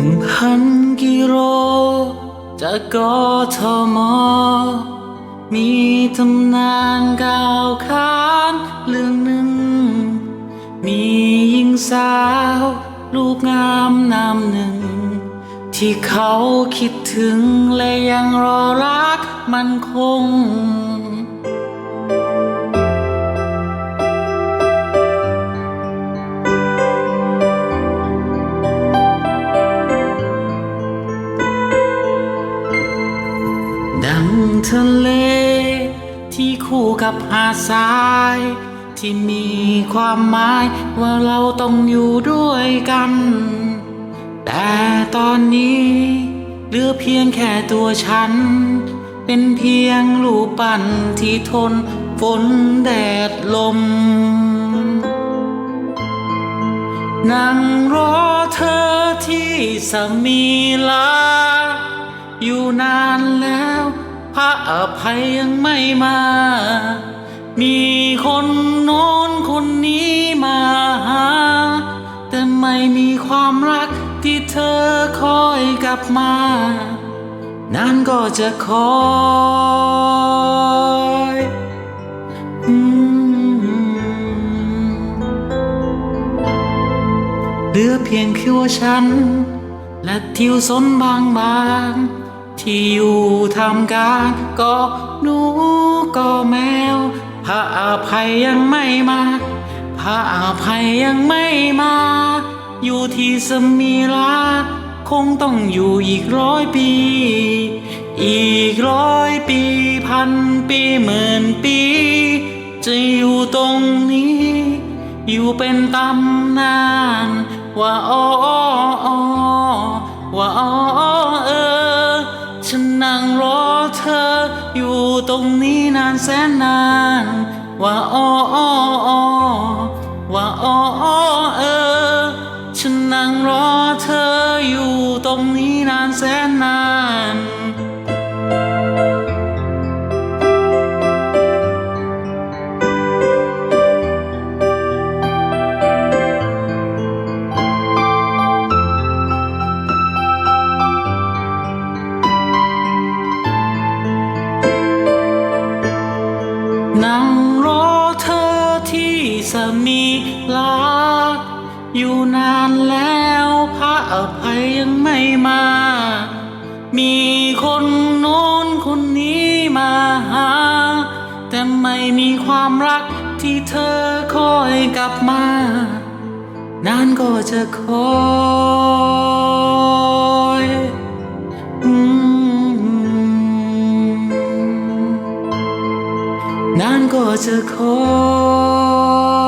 ึ่งพันกิโลจากกทม มีตำนานกล่าวขานเรื่องหนึ่ง มีหญิงสาวรูปงามนามหนึ่ง ที่เขาคิดถึงและยังรอรักมันคง ทะเล ที่คู่กับหาดทราย ที่มีความหมายว่าเราต้องอยู่ด้วยกัน แต่ตอนนี้เหลือเพียงแค่ตัวฉัน เป็นเพียงรูปปั้นที่ทนฝนแดดลม นั่งรอเธอที่สมีลา อยู่นานแล้ว พระอภัยยังไม่มา มีคนโน้นคนนี้มาหา แต่ไม่มีความรักที่เธอคอยกลับมานั้นก็จะคอยเหลือเพียงคิวฉัน และทิวสนบางบาง ที่อยู่ทำการก็หนูก็แมว พระอภัยยังไม่มา พระอภัยยังไม่มา อยู่ที่สมีลาคงต้องอยู่อีกร้อยปี อีกร้อยปีพันปีหมื่นปี จะอยู่ตรงนี้ อยู่เป็นตำนาน ว่าอ้ออ้อว่าอ้อเออ ฉันนั่งรอเธอ อยู่ตรงนี้นานแสนนาน ว่าอ้ออ้อว่าอ้ออ อยู่นานแล้วพระอภัยยังไม่มา มีคนโน้นคนนี้มาหา แต่ไม่มีความรักที่เธอคอยกลับมา นานก็จะคอยอนานก็จะคอย